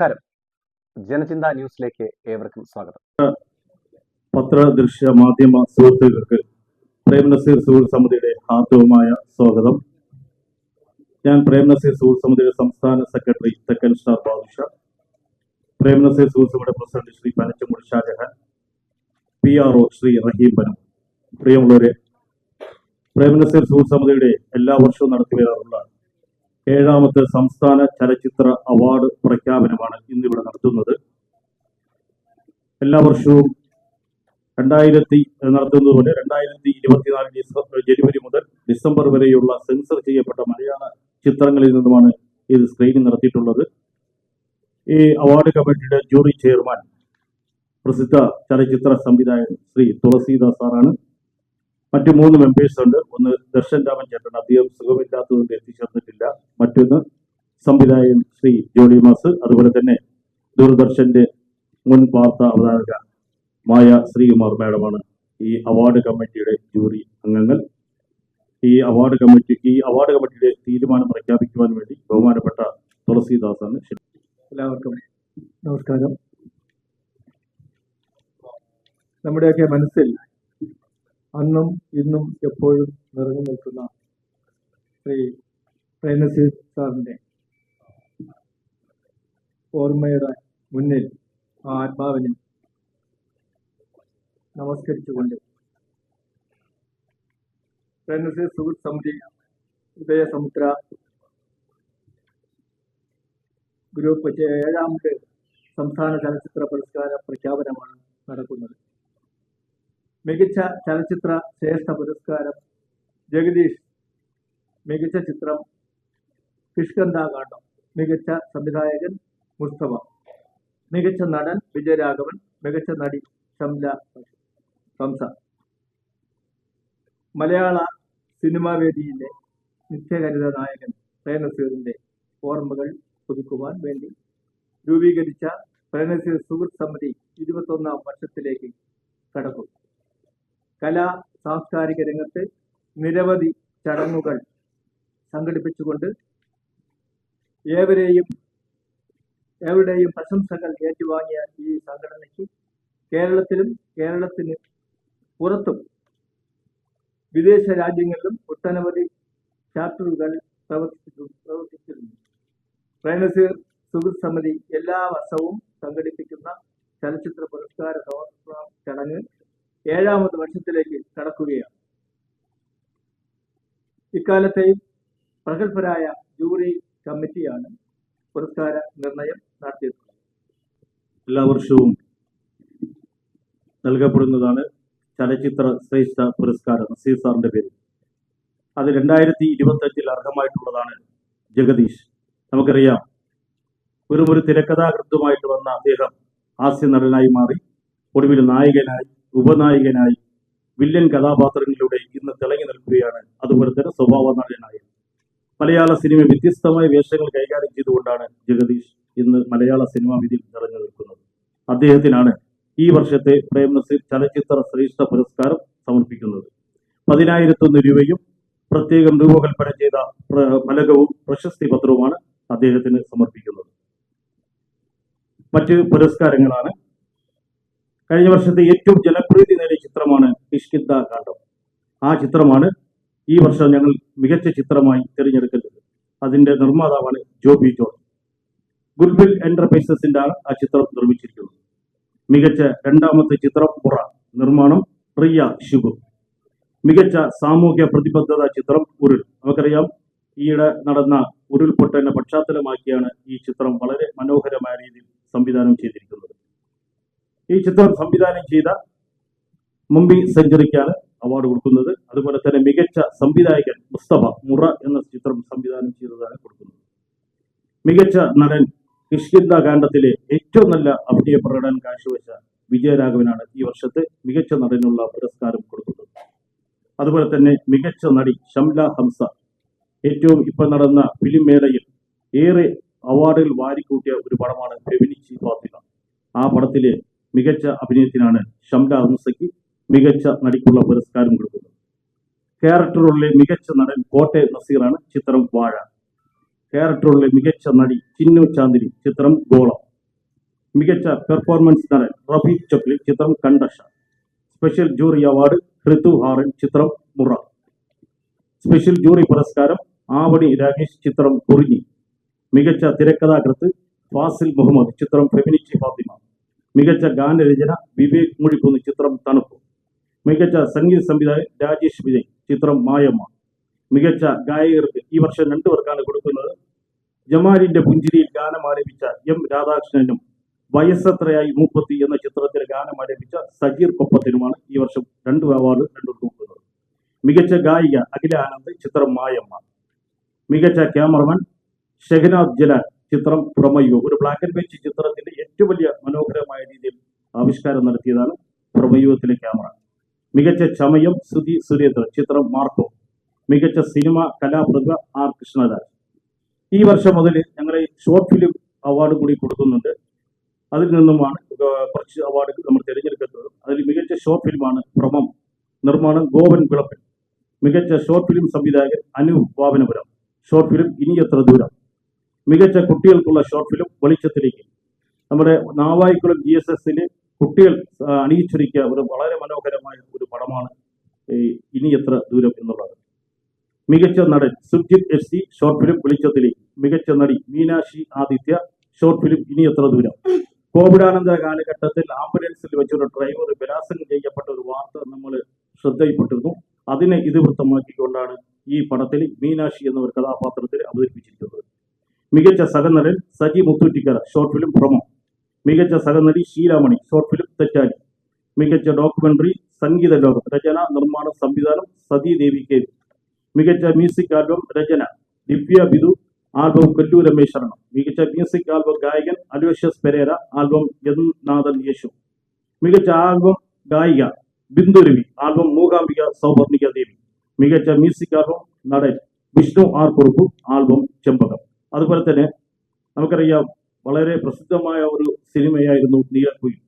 നമസ്കാരം. ജനചിന്ത ന്യൂസിലേക്ക് ഏവർക്കും സ്വാഗതം. പത്ര ദൃശ്യ മാധ്യമ സുഹൃത്തുക്കൾക്ക് പ്രേം നസീർ സുഹൃത്ത് സമിതിയുടെ ഹാർദവുമായ സ്വാഗതം. ഞാൻ പ്രേം നസീർ സുഹൃത്ത് സമിതിയുടെ സംസ്ഥാന സെക്രട്ടറി തെക്കൻ സ്റ്റാർ ബാദുഷ പ്രേം നസീർ സുഹൃത്ത് സമിതിയുടെ president Shri Panachamudi Shajahan P R O Shri Rahim Banam പ്രിയമുള്ളവരെ പ്രേം നസീർ സുഹൃത്ത് സമിതിയുടെ എല്ലാ വർഷവും നടത്തി വരാറുള്ള ഏഴാമത്തെ സംസ്ഥാന ചലച്ചിത്ര അവാർഡ് പ്രഖ്യാപനമാണ് ഇന്നിവിടെ നടത്തുന്നത്. എല്ലാ വർഷവും രണ്ടായിരത്തി നടത്തുന്നത് പോലെ രണ്ടായിരത്തി ഇരുപത്തിനാല് ജനുവരി മുതൽ ഡിസംബർ വരെയുള്ള സെൻസർ ചെയ്യപ്പെട്ട മലയാള ചിത്രങ്ങളിൽ നിന്നുമാണ് ഇത് സ്ക്രീനിങ് നടത്തിയിട്ടുള്ളത്. ഈ അവാർഡ് കമ്മിറ്റിയുടെ ജൂറി ചെയർമാൻ പ്രസിദ്ധ ചലച്ചിത്ര സംവിധായകൻ ശ്രീ തുളസീദാസ് സാറാണ്. മറ്റു മൂന്ന് മെമ്പേഴ്സ് ഉണ്ട്. ഒന്ന് ദർശൻ രാമൻ ചേട്ടൻ. അദ്ദേഹം സുഖമില്ലാത്തതുകൊണ്ട് എത്തിച്ചേർന്നിട്ടില്ല. മറ്റൊന്ന് സംവിധായകൻ ശ്രീ ജോളി മാസ്. അതുപോലെ തന്നെ ദൂരദർശന്റെ മുൻ വാർത്താ അവതാരക മായ ശ്രീകുമാർ മാഡമാണ് ഈ അവാർഡ് കമ്മിറ്റിയുടെ ജൂറി അംഗങ്ങൾ. ഈ അവാർഡ് കമ്മിറ്റി ഈ അവാർഡ് കമ്മിറ്റിയുടെ തീരുമാനം പ്രഖ്യാപിക്കുവാൻ വേണ്ടി ബഹുമാനപ്പെട്ട തുളസീദാസാണ്. എല്ലാവർക്കും നമസ്കാരം. നമ്മുടെയൊക്കെ മനസ്സിൽ അന്നും ഇന്നും എപ്പോഴും നിറഞ്ഞു നിൽക്കുന്ന ശ്രീ പ്രേംനസീർ സാറിന്റെ ഓർമ്മയുടെ മുന്നിൽ ആ ആത്മാവിനെ നമസ്കരിച്ചുകൊണ്ട് പ്രേംനസീർ സുഹൃത്ത് സമിതി ഉദയസമുദ്ര ഗ്രൂപ്പ് ഏഴാമത് സംസ്ഥാന ചലച്ചിത്ര പുരസ്കാര പ്രഖ്യാപനമാണ് നടക്കുന്നത്. മികച്ച ചലച്ചിത്ര ശ്രേഷ്ഠ പുരസ്കാരം ജഗദീഷ്. മികച്ച ചിത്രം കിഷ്കന്ധാകാന്ഡം മികച്ച സംവിധായകൻ മുസ്തഫ. മികച്ച നടൻ വിജയരാഘവൻ. മികച്ച നടി ഷംല ഹംസ മലയാള സിനിമാ വേദിയിലെ നിത്യഹരിത നായകൻ പ്രേംനസീറിന്റെ ഓർമ്മകൾ പുതുക്കുവാൻ വേണ്ടി രൂപീകരിച്ച പ്രേംനസീർ സുഹൃത്ത് സമിതി ഇരുപത്തൊന്നാം വർഷത്തിലേക്ക് കടക്കും. കലാ സാംസ്കാരിക രംഗത്ത് നിരവധി ചടങ്ങുകൾ സംഘടിപ്പിച്ചുകൊണ്ട് ഏവരെയും ഏവരുടെയും പ്രശംസകൾ ഏറ്റുവാങ്ങിയ ഈ സംഘടനയ്ക്ക് കേരളത്തിലും കേരളത്തിന് പുറത്തും വിദേശ രാജ്യങ്ങളിലും ഒട്ടനവധി ചാപ്റ്ററുകൾ പ്രവർത്തിച്ചു പ്രവർത്തിച്ചിരുന്നു പ്രേമസീർ സുഹൃത് സമിതി എല്ലാ വർഷവും സംഘടിപ്പിക്കുന്ന ചലച്ചിത്ര പുരസ്കാര ചടങ്ങ് ഏഴാമത് വർഷത്തിലേക്ക് കടക്കുകയാണ്. ഇക്കാലത്തെയും പ്രഗത്ഭരായ ജൂറി കമ്മിറ്റിയാണ് പുരസ്കാര നിർണയം നടത്തിയിട്ടുള്ളത്. എല്ലാ വർഷവും നൽകപ്പെടുന്നതാണ് ചലച്ചിത്ര ശ്രേഷ്ഠ പുരസ്കാരം നസീർ സാറിന്റെ പേര് അത് രണ്ടായിരത്തി ഇരുപത്തി അഞ്ചിൽ അർഹമായിട്ടുള്ളതാണ് ജഗദീഷ്. നമുക്കറിയാം വെറും ഒരു തിരക്കഥാകൃത്തുമായിട്ട് വന്ന അദ്ദേഹം ഹാസ്യ നടനായി മാറി ഒടുവിൽ നായകനായി ഉപനായകനായി വില്ലൻ കഥാപാത്രങ്ങളിലൂടെ ഇന്ന് തിളങ്ങി നിൽക്കുകയാണ്. അതുപോലെ തന്നെ സ്വഭാവ നടനായ മലയാള സിനിമ വ്യത്യസ്തമായ വേഷങ്ങൾ കൈകാര്യം ചെയ്തുകൊണ്ടാണ് ജഗദീഷ് ഇന്ന് മലയാള സിനിമാ വിധിയിൽ നിറഞ്ഞു നിൽക്കുന്നത്. അദ്ദേഹത്തിനാണ് ഈ വർഷത്തെ പ്രേംനസീർ ചലച്ചിത്ര ശ്രേഷ്ഠ പുരസ്കാരം സമർപ്പിക്കുന്നത്. പതിനായിരത്തൊന്ന് രൂപയും പ്രത്യേകം രൂപകൽപ്പന ചെയ്ത ഫലകവും പ്രശസ്തി പത്രവുമാണ് അദ്ദേഹത്തിന് സമർപ്പിക്കുന്നത്. മറ്റ് പുരസ്കാരങ്ങളാണ് കഴിഞ്ഞ വർഷത്തെ ഏറ്റവും ജനപ്രീതി നേടിയ ചിത്രമാണ് കിഷ്കിന്ദ കാണ്ഡം ആ ചിത്രമാണ് ഈ വർഷം ഞങ്ങൾ മികച്ച ചിത്രമായി തിരഞ്ഞെടുക്കുന്നത്. അതിന്റെ നിർമ്മാതാവാണ് ജോബി ജോൺ. ഗുഡ്വിൽ എന്റർപ്രൈസസിന്റെ ആ ചിത്രം നിർമ്മിച്ചിരിക്കുന്നത് മികച്ച രണ്ടാമത്തെ ചിത്രം പുറ നിർമ്മാണം പ്രിയ ശുഭു. മികച്ച സാമൂഹ്യ പ്രതിബദ്ധത ചിത്രം ഉരുൾ. നമുക്കറിയാം ഈയിടെ നടന്ന ഉരുൾപൊട്ടലിനെ പശ്ചാത്തലമാക്കിയാണ് ഈ ചിത്രം വളരെ മനോഹരമായ രീതിയിൽ സംവിധാനം ചെയ്തിരിക്കുന്നത്. ഈ ചിത്രം സംവിധാനം ചെയ്ത മുംബൈ സെഞ്ചുറിക്കാണ് അവാർഡ് കൊടുക്കുന്നത്. അതുപോലെ തന്നെ മികച്ച സംവിധായകൻ മുസ്തഫ മുറ എന്ന ചിത്രം സംവിധാനം ചെയ്തതാണ് കൊടുക്കുന്നത്. മികച്ച നടൻ കിഷ്കിന്ദ കാണ്ഡത്തിലെ ഏറ്റവും നല്ല അഭിനയ പ്രകടനം കാഴ്ചവെച്ച വിജയരാഘവനാണ് ഈ വർഷത്തെ മികച്ച നടനുള്ള പുരസ്കാരം കൊടുക്കുന്നത്. അതുപോലെ തന്നെ മികച്ച നടി ഷംല ഹംസ ഏറ്റവും ഇപ്പൊ നടന്ന ഫിലിം മേളയിൽ ഏറെ അവാർഡുകൾ വാരിക്കൂട്ടിയ ഒരു പടമാണ് ഫെമിനിച്ചി ഫാത്തിമ ആ പടത്തിലെ മികച്ച അഭിനയത്തിനാണ് ഷംല ഹംസയ്ക്ക് മികച്ച നടിക്കുള്ള പുരസ്കാരം കൊടുക്കുന്നത്. ക്യാരക്ടറുകളിലെ മികച്ച നടൻ കോട്ടെ നസീറാണ് ചിത്രം വാഴ. ക്യാരക്ടറുകളിലെ മികച്ച നടി ചിന്നു ചാന്ദിനി ചിത്രം ഗോളം. മികച്ച പെർഫോമൻസ് നടൻ റഫി ചൊക്ലി ചിത്രം കണ്ടഷ സ്പെഷ്യൽ ജൂറി അവാർഡ് ഋതു ഹാറൻ ചിത്രം മുറ. സ്പെഷ്യൽ ജൂറി പുരസ്കാരം ആവണി രാകേഷ് ചിത്രം കുറിഞ്ഞി. മികച്ച തിരക്കഥാകൃത്ത് ഫാസിൽ മുഹമ്മദ് ചിത്രം ഫെമിനിറ്റി ഫാത്തിമ. മികച്ച ഗാനരചന വിവേക് മുഴിക്കുന്ന ചിത്രം തണുപ്പ്. മികച്ച സംഗീത സംവിധായകൻ രാജേഷ് വിജയ് ചിത്രം മായമ്മ മികച്ച ഗായകർക്ക് ഈ വർഷം രണ്ടു പേർക്കാണ് കൊടുക്കുന്നത്. ജമാലിന്റെ പുഞ്ചിരിയിൽ ഗാനം ആലപിച്ച എം രാധാകൃഷ്ണനും വയസ്സത്രയായി മൂപ്പത്തി എന്ന ചിത്രത്തിൽ ഗാനം ആലപിച്ച സജീർ കൊപ്പത്തിനുമാണ് ഈ വർഷം രണ്ട് അവാർഡ് രണ്ടു കൊടുക്കുന്നത്. മികച്ച ഗായിക അഖില ആനന്ദ് ചിത്രം മായമ്മ മികച്ച ക്യാമറമാൻ ഷെഹനാദ് ജലാൽ ചിത്രം പ്രമയോ ഒരു ബ്ലാക്ക് ആൻഡ് വൈറ്റ് ചിത്രത്തിന്റെ ഏറ്റവും വലിയ മനോഹരമായ രീതിയിൽ ആവിഷ്കാരം നടത്തിയതാണ് പ്രമയുവത്തിലെ ക്യാമറ മികച്ച ചമയം സുധി സുരേന്ദ്രൻ ചിത്രം മാർക്കോ. മികച്ച സിനിമ കലാപ്രതിഭ ആർ കൃഷ്ണരാജ് ഈ വർഷം മുതൽ ഞങ്ങൾ ഷോർട്ട് ഫിലിം അവാർഡ് കൂടി കൊടുക്കുന്നുണ്ട്. അതിൽ നിന്നുമാണ് കുറച്ച് അവാർഡുകൾ നമ്മൾ തിരഞ്ഞെടുക്കുന്നത്. അതിൽ മികച്ച ഷോർട്ട് ഫിലിമാണ് ഭ്രമം നിർമ്മാണം ഗോവൻ വിളപ്പൻ. മികച്ച ഷോർട്ട് ഫിലിം സംവിധായകൻ അനു വാവനപുരം. ഷോർട്ട് ഫിലിം ഇനി എത്ര ദൂരം? മികച്ച കുട്ടികൾക്കുള്ള ഷോർട്ട് ഫിലിം വെളിച്ചത്തിലേക്ക്. നമ്മുടെ നാവായിക്കുളം ജി എസ് എസിന് കുട്ടികൾ അണിയിച്ചിരിക്കുക ഒരു വളരെ മനോഹരമായ ഒരു പടമാണ് ഇനി എത്ര ദൂരം എന്നുള്ളത്. മികച്ച നടൻ Sujith S C short film വെളിച്ചത്തിലേക്ക്. മികച്ച നടി മീനാക്ഷി ആദിത്യ ഷോർട്ട് ഫിലിം ഇനി എത്ര ദൂരം. കോവിഡാനന്തര കാലഘട്ടത്തിൽ ആംബുലൻസിൽ വെച്ചൊരു ഡ്രൈവർ ബലാത്സംഗം ചെയ്യപ്പെട്ട ഒരു വാർത്ത നമ്മൾ ശ്രദ്ധയിൽപ്പെട്ടിരുന്നു. അതിനെ ഇതിവൃത്തമാക്കിക്കൊണ്ടാണ് ഈ പടത്തിൽ മീനാക്ഷി എന്ന ഒരു കഥാപാത്രത്തിൽ അവതരിപ്പിച്ചിരിക്കുന്നത്. മികച്ച സഹനടൻ സജി മുത്തൂറ്റിക്കര ഷോർട്ട് ഫിലിം ഭ്രമം മികച്ച സഹനടി ശീലാമണി ഷോർട്ട് ഫിലിം തെറ്റാലി. മികച്ച ഡോക്യുമെന്ററി സംഗീത ലോകം രചന നിർമ്മാണ സംവിധാനം സതി ദേവി കെ. മികച്ച മ്യൂസിക് ആൽബം രചന ദിവ്യ ബിദു ആൽബം കൊല്ലു രമേശ് മികച്ച മ്യൂസിക് ആൽബം ഗായകൻ അലോഷ്യസ് പെരേര ആൽബം ജഗന്നാഥൻ യേശു. മികച്ച ആൽബം ഗായിക ബിന്ദുരവി ആൽബം മൂകാംബിക സൗപർണിക ദേവി. മികച്ച മ്യൂസിക് ആൽബം നടൻ വിഷ്ണു ആർ കുറുപ്പു ആൽബം ചെമ്പകം. അതുപോലെ തന്നെ നമുക്കറിയാം വളരെ പ്രസിദ്ധമായ ഒരു സിനിമയായിരുന്നു നീലക്കുയിൽ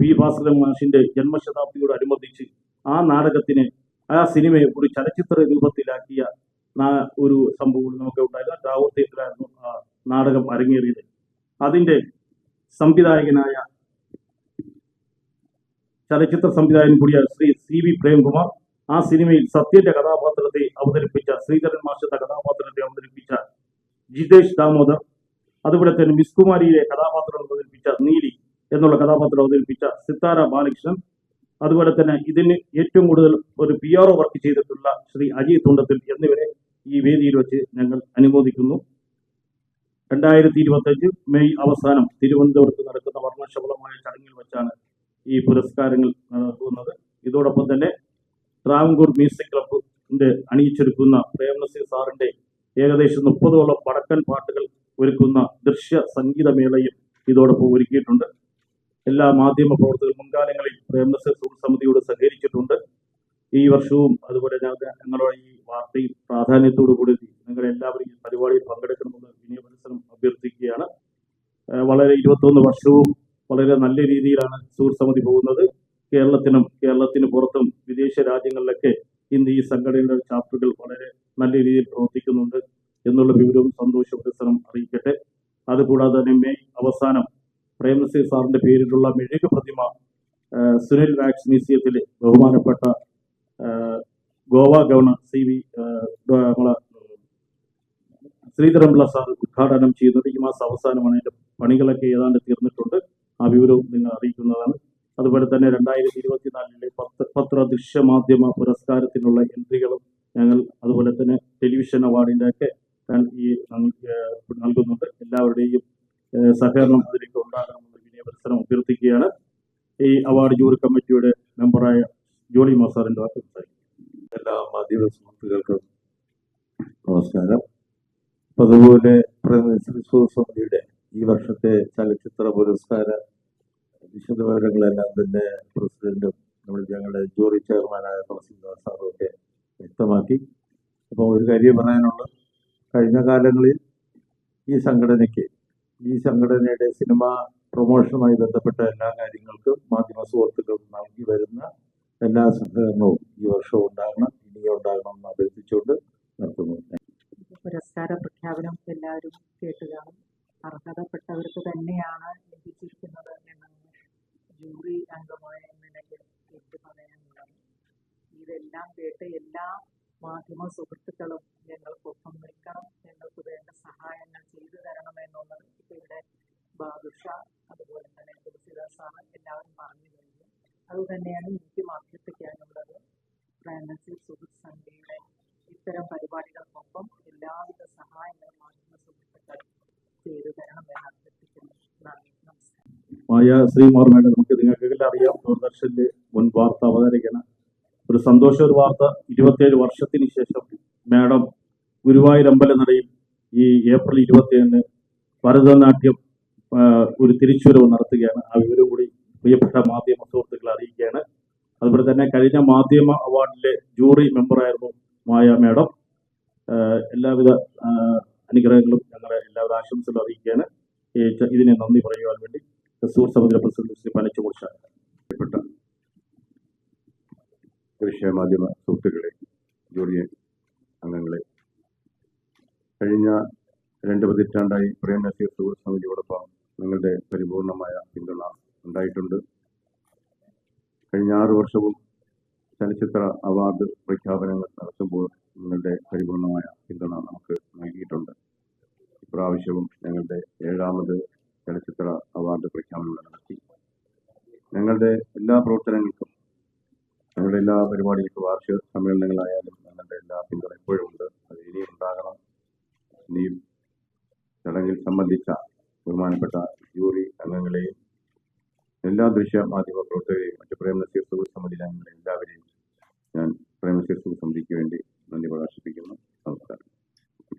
പി ഭാസ്കരൻ മാഷിന്റെ ജന്മശതാബ്ദിയോട് അനുബന്ധിച്ച് ആ നാടകത്തിന് ആ സിനിമയെ ഒരു ചലച്ചിത്ര രൂപത്തിലാക്കിയ ഒരു സംഭവം നമുക്ക് ഉണ്ടായിരുന്നു. ടാവൂർ തിയേറ്ററായിരുന്നു ആ നാടകം അരങ്ങേറിയത്. അതിന്റെ സംവിധായകനായ ചലച്ചിത്ര സംവിധായകൻ കൂടിയ ശ്രീ സി വി പ്രേംകുമാർ ആ സിനിമയിൽ സത്യന്റെ കഥാപാത്രത്തെ അവതരിപ്പിച്ച ശ്രീധരൻ മാഷത്തെ കഥാപാത്രത്തെ അവതരിപ്പിച്ച ജിതേഷ് ദാമോദർ അതുപോലെ തന്നെ മിസ് കുമാരിയിലെ കഥാപാത്രം അവതരിപ്പിച്ച നീലി എന്നുള്ള കഥാപാത്രം അവതരിപ്പിച്ച സിത്താര ബാലകൃഷ്ണൻ അതുപോലെ തന്നെ ഇതിന് ഏറ്റവും കൂടുതൽ ഒരു പി ആർ ഒ വർക്ക് ചെയ്തിട്ടുള്ള ശ്രീ അജയ് തുണ്ടത്തിൽ എന്നിവരെ ഈ വേദിയിൽ വെച്ച് ഞങ്ങൾ അനുമോദിക്കുന്നു. രണ്ടായിരത്തി ഇരുപത്തഞ്ച് മെയ് അവസാനം തിരുവനന്തപുരത്ത് നടക്കുന്ന വർണശബളമായ ചടങ്ങിൽ വെച്ചാണ് ഈ പുരസ്കാരങ്ങൾ നടത്തുന്നത് ഇതോടൊപ്പം തന്നെ ട്രാവൻകൂർ മ്യൂസിക് ക്ലബിന്റെ അണിയിച്ചൊരുക്കുന്ന പ്രേംനസീർ സാറിന്റെ ഏകദേശം മുപ്പതോളം വടക്കൻ പാട്ടുകൾ ഒരുക്കുന്ന ദൃശ്യ സംഗീതമേളയും ഇതോടൊപ്പം ഒരുക്കിയിട്ടുണ്ട്. എല്ലാ മാധ്യമ പ്രവർത്തകർ മുൻകാലങ്ങളിൽ പ്രേംനസീർ സുഹൃത്ത് സമിതിയോട് സഹകരിച്ചിട്ടുണ്ട്. ഈ വർഷവും അതുപോലെ ഞങ്ങളുടെ ഈ വാർത്തയിൽ പ്രാധാന്യത്തോടു കൂടി നിങ്ങൾ എല്ലാവരും ഈ പരിപാടിയിൽ പങ്കെടുക്കണമെന്ന് വിനയ അഭ്യർത്ഥിക്കുകയാണ്. വളരെ ഇരുപത്തൊന്ന് വർഷവും വളരെ നല്ല രീതിയിലാണ് സൂർ സമിതി പോകുന്നത്. കേരളത്തിനും കേരളത്തിന് പുറത്തും വിദേശ രാജ്യങ്ങളിലൊക്കെ ഇന്ന് ഈ സംഘടനയുടെ ചാപ്റ്ററുകൾ വളരെ നല്ല രീതിയിൽ പ്രവർത്തിക്കുന്നുണ്ട്. എന്നുള്ള വിവരവും സന്തോഷ പ്രസരം അറിയിക്കട്ടെ. അതുകൂടാതെ തന്നെ മെയ് അവസാനം പ്രേമസി സാറിന്റെ പേരിലുള്ള മെഴുക പ്രതിമ സുനിൽ വാക്സ് മ്യൂസിയത്തിലെ ബഹുമാനപ്പെട്ട Goa governor C V Sreedharan Pillai sir ഉദ്ഘാടനം ചെയ്യുന്നത് ഈ മാസം അവസാനമാണ്. അതിന്റെ പണികളൊക്കെ ഏതാണ്ട് തീർന്നിട്ടുണ്ട്. ആ വിവരവും നിങ്ങൾ അറിയിക്കുന്നതാണ്. അതുപോലെ തന്നെ രണ്ടായിരത്തി ഇരുപത്തിനാലിലെ പത്ര പത്ര ദൃശ്യമാധ്യമ പുരസ്കാരത്തിനുള്ള എൻട്രികളും ഞങ്ങൾ അതുപോലെ തന്നെ ടെലിവിഷൻ അവാർഡിന്റെ ഒക്കെ ഞാൻ ഈ നൽകുന്നുണ്ട്. എല്ലാവരുടെയും സഹകരണം അതിലേക്ക് ഉണ്ടാകണമെന്ന് വിനയ പരിസരം അഭ്യർത്ഥിക്കുകയാണ്. ഈ അവാർഡ് ജൂറി കമ്മിറ്റിയുടെ മെമ്പറായ ജോളി മാസാറിന്റെ വാക്ക് സംസാരിക്കും. എല്ലാ മാധ്യമ സുഹൃത്തുക്കൾക്കും നമസ്കാരം. അതുപോലെ സമിതിയുടെ ഈ വർഷത്തെ ചലച്ചിത്ര പുരസ്കാര വിശദവിവരങ്ങളെല്ലാം തന്നെ പ്രസിഡന്റും നമ്മുടെ ഞങ്ങളുടെ ജൂറി ചെയർമാനായ തുളസിദാസ് സാറും ഒക്കെ വ്യക്തമാക്കി. അപ്പോൾ ഒരു കാര്യം പറയാനുള്ളത് കഴിഞ്ഞ കാലങ്ങളിൽ ഈ സംഘടനയ്ക്ക് ഈ സംഘടനയുടെ സിനിമ പ്രൊമോഷനുമായി ബന്ധപ്പെട്ട എല്ലാ കാര്യങ്ങൾക്കും മാധ്യമ സുഹൃത്തുക്കൾക്കും നൽകി വരുന്ന എല്ലാ സഹകരണവും ഈ വർഷം ഉണ്ടാകണം ഇനിയും ഉണ്ടാകണം എന്ന് അഭ്യർത്ഥിച്ചുകൊണ്ട് നിർത്തുന്നു. പുരസ്കാര പ്രഖ്യാപനം എല്ലാവരും കേട്ട് അർഹതപ്പെട്ടവർക്ക് തന്നെയാണ് ലഭിച്ചിരിക്കുന്നത് ജൂറി അംഗമായ നിലയിൽ എനിക്ക് പറയാനുള്ളത്. ഇതെല്ലാം കേട്ട് എല്ലാ മാധ്യമ സുഹൃത്തുക്കളും ഞങ്ങൾക്കൊപ്പം നിൽക്കണം ഞങ്ങൾക്ക് വേണ്ട സഹായങ്ങൾ ചെയ്തു തരണമെന്നുള്ളത് ഇപ്പം ഇവിടെ ബാദുഷ അതുപോലെ തന്നെ തുളസിദാ സാറ് എല്ലാവരും പറഞ്ഞു കഴിഞ്ഞു അതുതന്നെയാണ് എനിക്കും അഭ്യർത്ഥിക്കാനുള്ളത് പ്രേംനസീർ സുഹൃത്ത് സംഘയുടെ ഇത്തരം പരിപാടികൾക്കൊപ്പം എല്ലാവിധ സഹായങ്ങളും മാധ്യമ സുഹൃത്തുക്കൾ ചെയ്തു തരണമെന്ന് അഭ്യർത്ഥിക്കുന്നു. നന്ദി. മായ ശ്രീമാർമേടെ നമുക്ക് നിങ്ങൾക്കെല്ലാം അറിയാം. ദൂരദർശനിലെ മുൻ വാർത്ത അവതരിക്കണം ഒരു സന്തോഷ ഒരു വാർത്ത ഇരുപത്തിയേഴ് വർഷത്തിന് ശേഷം മാഡം ഗുരുവായൂർ അമ്പലനടയിൽ ഈ ഏപ്രിൽ ഇരുപത്തിയേഴിന് ഭരതനാട്യം ഒരു തിരിച്ചുവരവ് നടത്തുകയാണ്. ആ വിവരം കൂടി പ്രിയപ്പെട്ട മാധ്യമ തന്നെ കഴിഞ്ഞ മാധ്യമ അവാർഡിലെ ജൂറി മെമ്പറായിരുന്നു മായ മാഡം. എല്ലാവിധ അനുഗ്രഹങ്ങളും ഞങ്ങളെ എല്ലാവിധ ആശംസകളും അറിയിക്കുകയാണ്. ഇതിനെ നന്ദി പറയുവാൻ വേണ്ടി തൃശ്ശൂർ സമുദ്ര പ്രസിഡന്റ് ശ്രീ പനച്ചുമുർഷ ദൃശ്യമാധ്യമ സുഹൃത്തുക്കളെ ജൂറി അംഗങ്ങളെ കഴിഞ്ഞ രണ്ട് പതിറ്റാണ്ടായി പ്രേം നസീർ സുഹൃത്ത് സമിതിയോടൊപ്പം നിങ്ങളുടെ പരിപൂർണമായ പിന്തുണ ഉണ്ടായിട്ടുണ്ട്. കഴിഞ്ഞ ആറു വർഷവും ചലച്ചിത്ര അവാർഡ് പ്രഖ്യാപനങ്ങൾ നടത്തുമ്പോൾ നിങ്ങളുടെ പരിപൂർണമായ പിന്തുണ നമുക്ക് നൽകിയിട്ടുണ്ട്. ഇപ്രാവശ്യവും ഞങ്ങളുടെ ഏഴാമത് ചലച്ചിത്ര അവാർഡ് പ്രഖ്യാപനങ്ങൾ നടത്തി. ഞങ്ങളുടെ എല്ലാ പ്രവർത്തനങ്ങൾക്കും ഞങ്ങളുടെ എല്ലാ പരിപാടികൾക്കും വാർഷിക സമ്മേളനങ്ങളായാലും ഞങ്ങളുടെ എല്ലാ പിന്തുണ എപ്പോഴും ഉണ്ട്. അത് ഇനിയും ഉണ്ടാകണം. ഇനിയും ചടങ്ങിൽ സംബന്ധിച്ച ബഹുമാനപ്പെട്ട ജൂറി അംഗങ്ങളെയും എല്ലാ ദൃശ്യ മാധ്യമ പ്രവർത്തകരെയും മറ്റ് പ്രേം നസീർ സുഹൃത്ത് സമിതി എല്ലാവരെയും ഞാൻ പ്രേം നസീർ സുഹൃത്ത് സമിതിക്ക് വേണ്ടി നന്ദി പ്രകാശിപ്പിക്കുന്നു. നമസ്കാരം.